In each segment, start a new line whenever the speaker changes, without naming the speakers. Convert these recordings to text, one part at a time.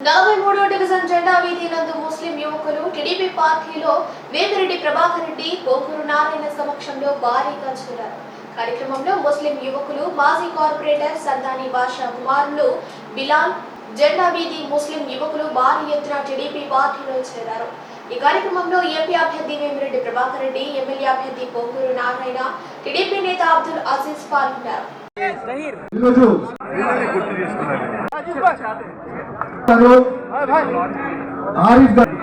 నలభై మూడో డివిజన్ జెండా వీధి నందు ముస్లిం యువకులు టీడీపీ పార్టీలో వేమిరెడ్డి ప్రభాకర్ రెడ్డి గోకూరు నారాయణ సమక్షంలో భారీగా చేరారు కార్యక్రమంలో ముస్లిం యువకులు మాజీ కార్పొరేటర్ సంతాని బాషా కుమారులు బిలాల్ జెండా వీధి ముస్లిం యువకులు భారీ ఎత్తున టీడీపీ పార్టీలో చేరారు. ఈ కార్యక్రమంలో ఎంపీ అభ్యర్థి వేమిరెడ్డి ప్రభాకర్ రెడ్డి ఎమ్మెల్యే అభ్యర్థి కోకూరు నారాయణ టీడీపీ నేత అబ్దుల్ అజీజ్ పాల్గొన్నారు.
ఈరోజు గారు, ఆరిఫ్ గారు,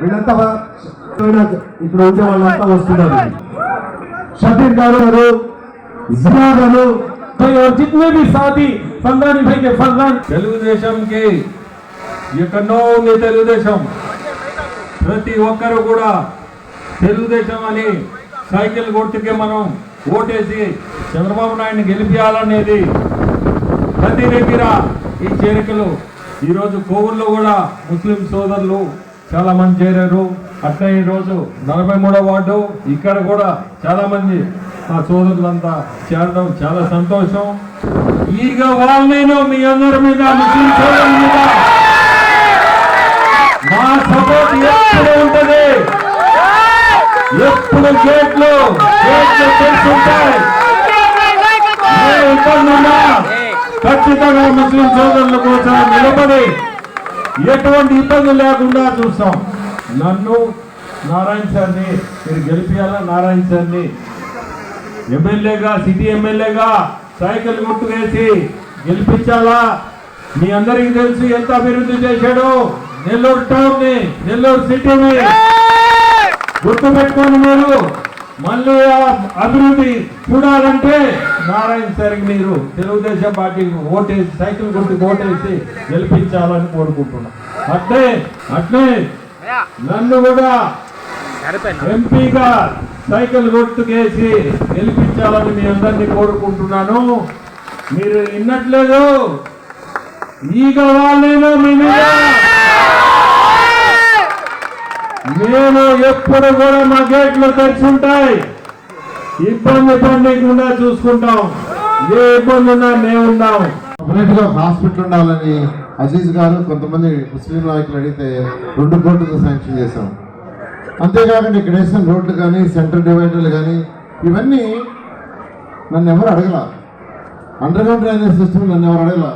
వీళ్ళంతా వా- ఇక్కడ ఉండే వాళ్ళంతా వస్తున్నారు షబీర్ గారు గారు జియా గారు
भाई और जितने भी साथी फंदानी भाई के फरजान
తెలుగుదేశంకి ఎక్కడో ఉంది తెలుగుదేశం ప్రతి ఒక్కరు కూడా తెలుగుదేశం అని సైకిల్ గుర్తుకి మనం ఓటేసి చంద్రబాబు నాయుడిని గెలిపించాలనేది ప్రతి దగ్గర ఈ చేరికలు. ఈరోజు కోవూరులో కూడా ముస్లిం సోదరులు చాలా మంది చేరారు. అట్లా ఈరోజు నలభై మూడో వార్డు ఇక్కడ కూడా చాలామంది మా సోదరులంతా చేరడం చాలా సంతోషం. ఈగ వాళ్ళను మీ అందరి మీద ముస్లిం సోదరుల మీద మా సపోర్ట్ ఎప్పుడు గేట్లు గేట్లు తెలుసుంటాయి ఖచ్చితంగా ముస్లిం సోదరుల కోసం నిలబడి ఎటువంటి ఇబ్బంది లేకుండా చూస్తాం. నన్ను నారాయణ సార్ని మీరు గెలిపించాలా నారాయణ సార్ని. ఎమ్మెల్యేగా సిటీ ఎమ్మెల్యేగా సైకిల్ గుర్తు వేసి గెలిపించాలా? మీ అందరికీ తెలుసు ఎంత అభివృద్ధి చేశాడు? నెల్లూరు టౌన్ని నెల్లూరు సిటీని. గుర్తు పెట్టుకోండి మీరు. మళ్ళీ అభివృద్ధి చూడాలంటే నారాయణ సార్కి మీరు తెలుగుదేశం పార్టీకి ఓటేసి సైకిల్ గుర్తుకు ఓటేసి గెలిపించాలని కోరుకుంటున్నా. అట్లే అట్లే. నన్ను కూడా ఎంపీగా సైకిల్ గుర్తుకేసి గెలిపించాలని మీ అందరినీ కోరుకుంటున్నాను. మీరు విన్నట్లేదు. ఈగ వాళ్ళేనో మీ మీద. మేము ఎప్పుడు కూడా మా గేట్లు తెరిచి ఉంటాయి ఇబ్బంది పడకుండా చూసుకుంటాం. ఏ ఇబ్బంది ఉన్నా మేము ఉన్నాం.
గా హాస్పిటల్ ఉండాలని అజీజ్ గారు కొంతమంది ముస్లిం నాయకులు అడిగితే రెండు కోట్లతో శాంక్షన్ చేశాం. అంతేకాకుండా ఇక్కడ వేసిన రోడ్లు కానీ సెంటర్ డివైడర్లు కానీ ఇవన్నీ నన్ను ఎవరు అడగల. అండర్ గ్రౌండ్ డ్రైనేజ్ సిస్టమ్ నన్ను ఎవరు అడగల.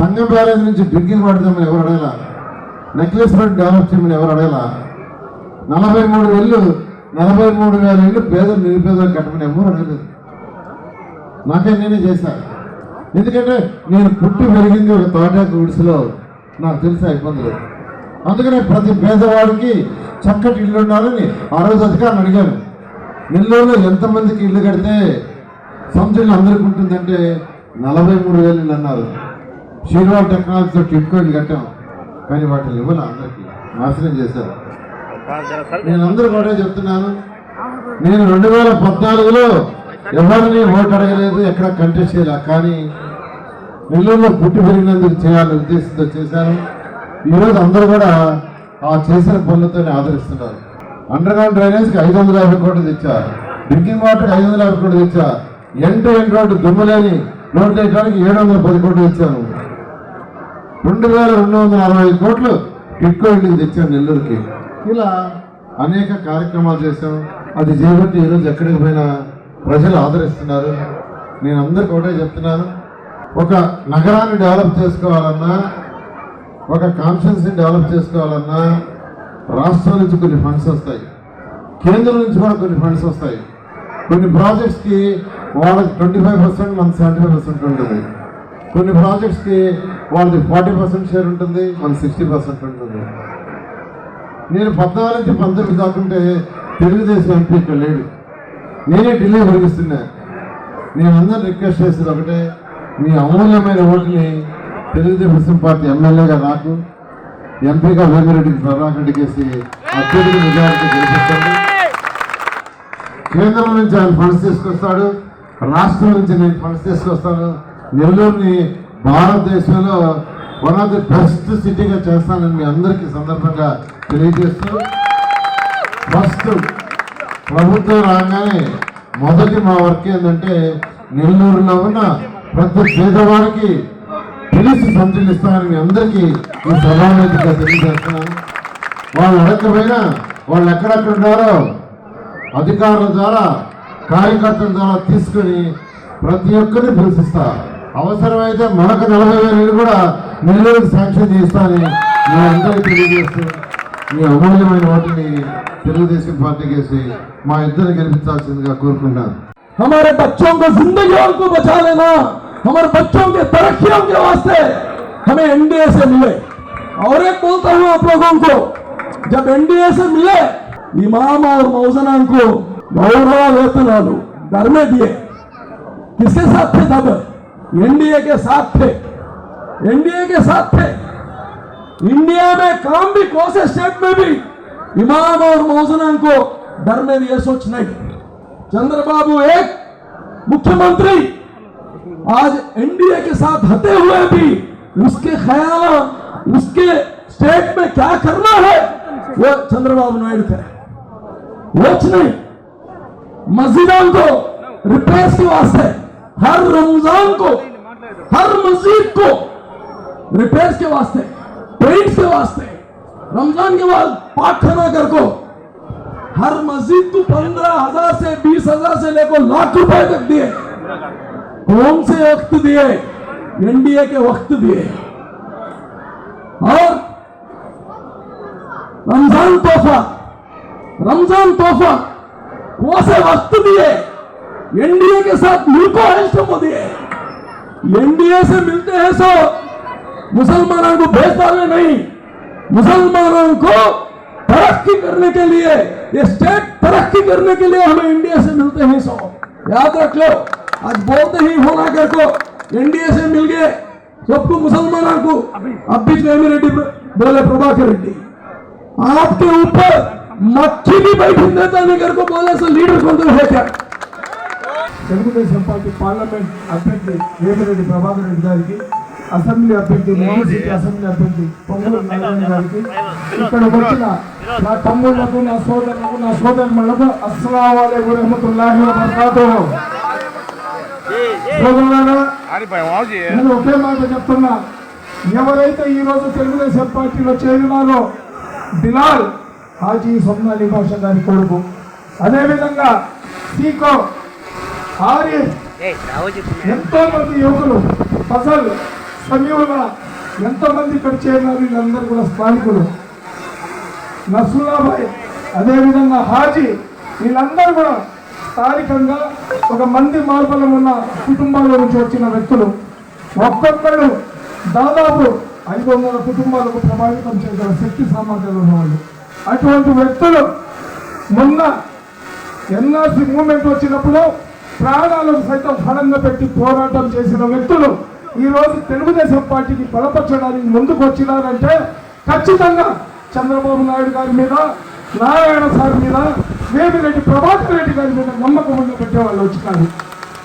సంఘం బ్యారేజ్ నుంచి డ్రింకింగ్ వాటర్ ఎవరు అడగల. నెక్లెస్ రోడ్ డెవలప్ చేయమని ఎవరు అడగల. నలభై మూడు వేలు నలభై మూడు వేల ఇళ్ళు పేదలు నిరుపేదలు కట్టమని ఎవరు అడగలేదు నాకే నేనే చేశాను ఎందుకంటే నేను పుట్టి పెరిగింది ఒక తోటాకు గుడిసెలో. నాకు తెలిసిన ఇబ్బందులు అందుకనే ప్రతి పేదవాడికి చక్కటి ఇల్లు ఉండాలని ఆ రోజు అధికారులు అడిగాను నెల్లూరులో ఎంతమందికి ఇల్లు కడితే సంవత్సరం అందరికి ఉంటుందంటే నలభై మూడు వేలు ఇల్లు అన్నారు. శ్రీవాల్ టెక్నాలజీతో టిట్కో ఇల్లు కట్టాం. కానీ వాటిని ఇవ్వాలి అందరికీ. నాశనం చేశారు. నేను అందరూ కూడా చెప్తున్నాను నేను రెండు వేల పద్నాలుగులో ఎవరిని ఓటు అడగలేదు ఎక్కడ కంటెస్ట్ చేయలే కానీ నెల్లూరులో పుట్టి పెరిగినందుకు చేయాలనే ఉద్దేశంతో చేశాను. ఈరోజు అందరూ కూడా ఆ చేసిన పనులతో ఆదరిస్తున్నారు. అండర్ గ్రౌండ్ డ్రైనేజ్కి ఐదు వందల యాభై కోట్లు తెచ్చా డ్రింకింగ్ వాటర్కి ఐదు వందల యాభై కోట్లు తెచ్చా ఎండ్ టు ఎండ్ రోడ్డు దుమ్ములేని రోడ్డు వేయడానికి ఏడు వందల పది కోట్లు తెచ్చాను. రెండు వేల రెండు వందల అరవై ఐదు కోట్లు టిట్కో ఇంటికి తెచ్చాను నెల్లూరుకి. ఇలా అనేక కార్యక్రమాలు చేశాం. అది చేయబట్టి ఈరోజు ఎక్కడికి పోయినా ప్రజలు ఆదరిస్తున్నారు. నేను అందరికి ఒకటే చెప్తున్నాను. ఒక నగరాన్ని డెవలప్ చేసుకోవాలన్నా ఒక కాన్ఫరెన్స్ని డెవలప్ చేసుకోవాలన్నా రాష్ట్రం నుంచి కొన్ని ఫండ్స్ వస్తాయి. కేంద్రం నుంచి కూడా కొన్ని ఫండ్స్ వస్తాయి. కొన్ని ప్రాజెక్ట్స్కి వాళ్ళకి ట్వంటీ ఫైవ్ పర్సెంట్ మన సెవెంటీ ఫైవ్ పర్సెంట్ ఉంటుంది. కొన్ని ప్రాజెక్ట్స్కి వాళ్ళది ఫార్టీ పర్సెంట్ షేర్ ఉంటుంది మన సిక్స్టీ పర్సెంట్ ఉంటుంది. నేను పద్నాలుగు నుంచి పంతొమ్మిది దాకుంటే తెలుగుదేశం ఎంపీ ఇక్కడ లేడు. నేనే ఢిల్లీ పరిగిస్తున్నా నేను అందరూ రిక్వెస్ట్ చేసేది ఒకటే మీ అమూల్యమైన ఓటుని తెలుగుదేశం పార్టీ ఎమ్మెల్యేగా నాకు ఎంపీగా వేమిరెడ్డికి ప్రభాకర్ రెడ్డికి వేసి అత్యధిక మెజారిటీ గెలిపిస్తాను కేంద్రం నుంచి ఆయన ఫండ్స్ తీసుకొస్తాడు రాష్ట్రం నుంచి నేను ఫండ్స్ తీసుకొస్తాను. నెల్లూరుని భారతదేశంలో వన్ ఆఫ్ ది బెస్ట్ సిటీగా చేస్తానని మీ అందరికీ సందర్భంగా తెలియజేస్తూ ఫస్ట్ ప్రభుత్వం రాగానే మొదటి మా వర్క్ ఏంటంటే నెల్లూరులో ఉన్న ప్రతి పేదవాడికి పిలిచి సంచులు ఇస్తామని మీ అందరికీ ఈ సభావేదిగా తెలియజేస్తున్నాను వాళ్ళు అడగకపోయినా వాళ్ళు ఎక్కడెక్కడ ఉన్నారో అధికారుల ద్వారా కార్యకర్తల ద్వారా తీసుకుని ప్రతి ఒక్కరిని పిలిపిస్తా అవసరమైతే మరొక నలభై వేలు కూడా నెల్లూరు శాంక్షన్ చేస్తానని మీ అందరికీ తెలియజేస్తూ మీ అమూల్యమైన ఓటుని తెలుగుదేశం పార్టీకి వేసి మా ఇద్దరు గెలిపించాల్సిందిగా కోరుకుంటున్నాను
हमारे बच्चों को जिंदगियों को बचा लेना हमारे बच्चों के तरक्कियों के वास्ते हमें एनडीए से मिले और एक बोलता हूं आप लोगों को जब एनडीए से मिले इमाम और मौजना को गौरव वेतनालु घर में दिए किसके साथ थे तब این ڈی اے کے ساتھ تھے این ڈی اے کے ساتھ تھے انڈیا میں کام بھی کوس اسٹیٹ میں بھی امام اور موزن کو ڈر میں یہ سوچ نہیں چندر بابو ایک مکھی منتری آج این ڈی اے کے ساتھ ہتے ہوئے بھی اس کے خیال اس کے اسٹیٹ میں کیا کرنا ہے وہ چندر بابو نائڈو کرے وچ نہیں مسجدوں کو ریپیئر کے واسطے ہر رمضان کو، ہر مسجد کو ریپیئرز کے واسطے پینٹ کے واسطے، رمضان کے بعد پاک خانہ کر کو ہر مسجد کو پندرہ ہزار سے بیس ہزار سے لے کو لاکھ روپے تک دیے۔ قوم سے وقت دیے؟ این ڈی اے کے وقت دیے۔ اور رمضان توحفہ رمضان توحفہ وہ سے وقت دیے؟ این ڈی اے کے ساتھ ملکو ہے تو مودی این ڈی اے سے ملتے ہیں سو مسلمانوں کو بھیجتا ہوئے نہیں مسلمانوں کو ترقی کرنے کے لیے یہ اسٹیٹ ترقی کرنے کے لیے ہمیں انڈیا سے ملتے ہیں سو یاد رکھ لو آج بولتے ہی ہونا کر کو انڈیا سے مل گئے سب کو مسلمانوں کو اب بھی جیمی ریڈی بولے پربھاکر ریڈی آپ کے اوپر مچھی بھی بیٹھی دیتا نہیں کر کو بولے لیڈر ہے کیا తెలుగుదేశం పార్టీ పార్లమెంట్ అభ్యర్థి వేమిరెడ్డి ప్రభాకర్ రెడ్డి గారికి అసెంబ్లీ అభ్యర్థి సిటీ అసెంబ్లీ అభ్యర్థి పొంగూరు నారాయణ గారికి. ఇక్కడ వచ్చిన నా తమ్ముళ్ళకు నా సోదరులకు నా సోదరులకు అస్సలం వాలేకు రహమతుల్లాహి వబర్కాతుహు. సోదరులారా నేను ఒకే మాట చెప్తున్నా. ఎవరైతే ఈ రోజు తెలుగుదేశం పార్టీలో చేరినారో బిలాల్ హాజీ సొమ్నాలి భాష గారి కొడుకు. అదేవిధంగా సీకో ఎంతో మంది యువకులు ఫజల్ సమీవుల ఎంతో మంది ఇక్కడ చేరినారు వీళ్ళందరూ కూడా స్థానికులు. నసులాబాయ్ అదేవిధంగా హాజీ వీళ్ళందరూ కూడా స్థానికంగా ఒక మంది మార్బలం ఉన్న కుటుంబాల నుంచి వచ్చిన వ్యక్తులు. ఒక్కొక్కరు దాదాపు ఐదు వందల కుటుంబాలకు ప్రభావితం చేయగల శక్తి సామర్థ్యాలు ఉన్నవాళ్ళు అటువంటి వ్యక్తులు మొన్న ఎన్ఆర్సీ మూమెంట్ వచ్చినప్పుడు ప్రాణాలను సైతం ఫలంగా పెట్టి పోరాటం చేసిన వ్యక్తులు ఈరోజు తెలుగుదేశం పార్టీకి బలపరచడానికి ముందుకు వచ్చినారంటే ఖచ్చితంగా చంద్రబాబు నాయుడు గారి మీద నారాయణ సార్ మీద వేమిరెడ్డి ప్రభాకర్ రెడ్డి గారి మీద నమ్మకం ఉన్న పెట్టేవాళ్ళు వచ్చినారు